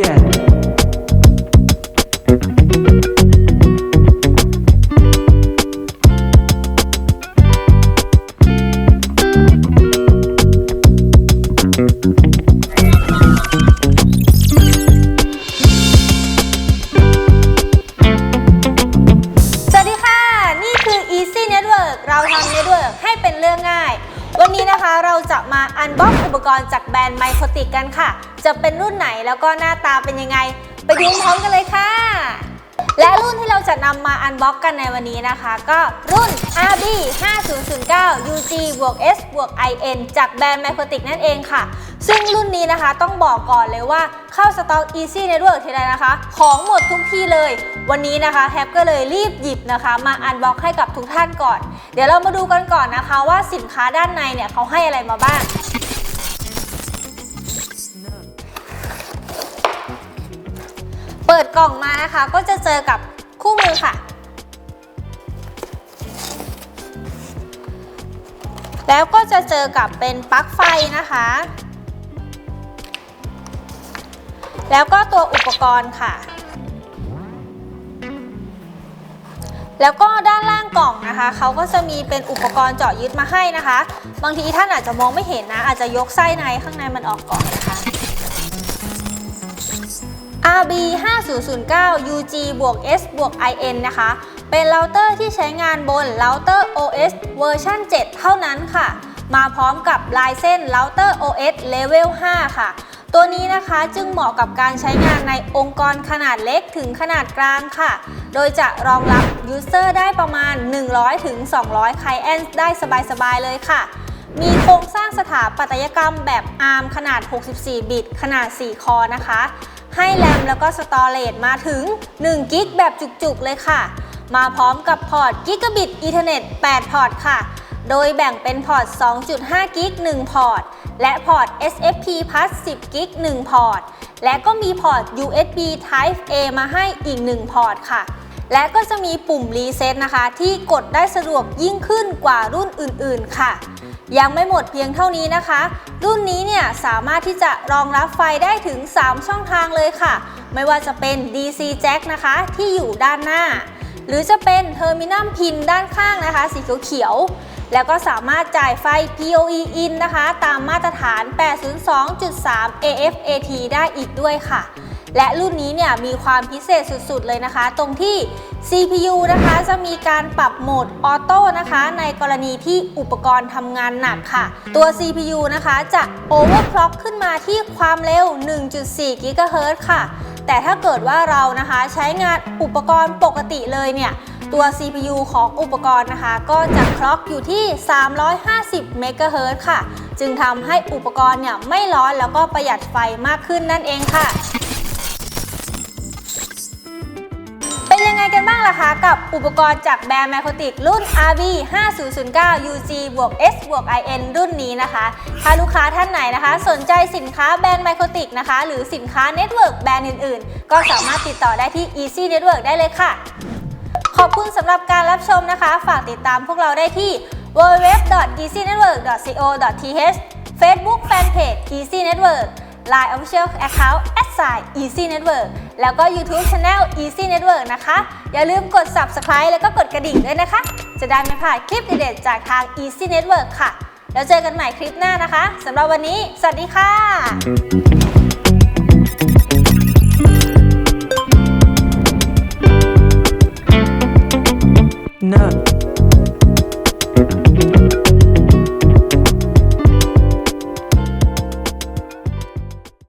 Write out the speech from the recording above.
Yeah. นะคะ เราจะมาอันบ็อกอุปกรณ์จากแบรนด์ไมโครติกกันค่ะ จะเป็นรุ่นไหนแล้วก็หน้าตาเป็นยังไง ไปดูพร้อมกันเลยค่ะ และรุ่นที่เราจะนำมาอันบ็อกกันในวันนี้นะคะ ก็รุ่น RB 5009 UG บวก S บวก IN จากแบรนด์ไมโครติกนั่นเองค่ะ ซึ่งรุ่นนี้นะคะต้องบอกก่อนเลยว่าเข้าสต็อก Easy Network ทีไรนะคะ ของหมดทุกที่เลย วันนี้นะคะแฮปก็เลยรีบหยิบนะคะมาอันบ็อกให้กับทุกท่านก่อน เดี๋ยวเรามาดูกันก่อนนะคะว่าสินค้าด้านในเนี่ยเขาให้อะไรมาบ้างเปิดกล่องมานะคะก็จะเจอกับคู่มือค่ะ แล้วก็จะเจอกับเป็นปลั๊กไฟนะคะ แล้วก็ตัวอุปกรณ์ค่ะ แล้วก็ด้านล่างกล่องนะคะเขาก็จะมีเป็นอุปกรณ์เจาะยึดมาให้นะคะ บางทีท่านอาจจะมองไม่เห็นนะ อาจจะยกไส้ในข้างในมันออกก่อนนะคะ RB 5009 UG บวก S บวก IN นะคะ เป็นเราเตอร์ที่ใช้งานบนเราเตอร์ OS เวอร์ชัน7 เท่านั้นค่ะ มาพร้อมกับลายเส้นเราเตอร์ OS Level 5 ค่ะ ตัวนี้นะคะจึงเหมาะกับการใช้งานในองค์กรขนาดเล็กถึงขนาดกลางค่ะ โดยจะรองรับยูเซอร์ได้ประมาณ 100ถึง200 client ได้สบายๆเลยค่ะมีโครงสร้างสถาปัตยกรรมแบบ ARM ขนาด 64 บิต ขนาด 4 คอนะคะ ให้แรมแล้วก็สตอเรจมาถึง 1 กิกแบบจุกๆ เลยค่ะ มาพร้อมกับพอร์ตกิกะบิตอีเทอร์เน็ต 8 พอร์ตค่ะ โดยแบ่งเป็นพอร์ต 2.5 กิก 1 พอร์ต และพอร์ต SFP plus 10 กิก 1 พอร์ต และก็มีพอร์ต USB Type A มาให้อีก 1 พอร์ตค่ะ และก็จะมีปุ่มรีเซ็ตนะคะ ที่กดได้สะดวกยิ่งขึ้นกว่ารุ่นอื่น ๆ ค่ะ ยังไม่หมดเพียงเท่านี้นะคะ รุ่นนี้เนี่ยสามารถที่จะรองรับไฟได้ถึง 3 ช่องทางเลยค่ะ ไม่ว่าจะเป็น DC Jack นะคะที่อยู่ด้านหน้า หรือจะเป็นเทอร์มินัลพินด้านข้างนะคะ สีเขียวๆ แล้วก็สามารถจ่ายไฟ PoE in นะคะ ตามมาตรฐาน 802.3 AF/AT ได้อีกด้วยค่ะ และรุ่นนี้เนี่ยมีความพิเศษสุดๆเลยนะคะ ตรงที่ CPU นะคะจะมีการปรับโหมดออโต้นะคะ ในกรณีที่อุปกรณ์ทำงานหนักค่ะ ตัว CPU นะคะจะ overclock ขึ้นมาที่ความเร็ว 1.4 GHz ค่ะ แต่ถ้าเกิดว่าเรานะคะใช้งานอุปกรณ์ปกติเลยเนี่ย ตัว CPU ของอุปกรณ์นะคะ ก็จะคล็อกอยู่ที่ 350 MHz ค่ะ จึงทำให้อุปกรณ์เนี่ยไม่ร้อนแล้วก็ประหยัดไฟมากขึ้นนั่นเองค่ะเป็นยังไงกันบ้างล่ะคะกับอุปกรณ์จากแบรนด์ไมโครติกรุ่น RB 5009 UG บวก S บวก IN รุ่นนี้นะคะ ถ้าลูกค้าท่านไหนนะคะ สนใจสินค้าแบรนด์ไมโครติกนะคะ หรือสินค้าเน็ตเวิร์กแบรนด์อื่นๆ ก็สามารถติดต่อได้ที่ Easy Network ได้เลยค่ะ ขอบคุณสำหรับการรับชมนะคะ ฝากติดตามพวกเราได้ที่ www.easynetwork.co.th Facebook Fanpage Easy Network Line Official Account Easy Network แล้วก็ YouTube Channel Easy Network นะคะ อย่าลืมกด Subscribe แล้วก็กดกระดิ่งด้วยนะคะ จะได้ไม่พลาดคลิปเด็ดๆจากทาง Easy Network ค่ะ แล้วเจอกันใหม่คลิปหน้านะคะสำหรับวันนี้ สวัสดีค่ะ up.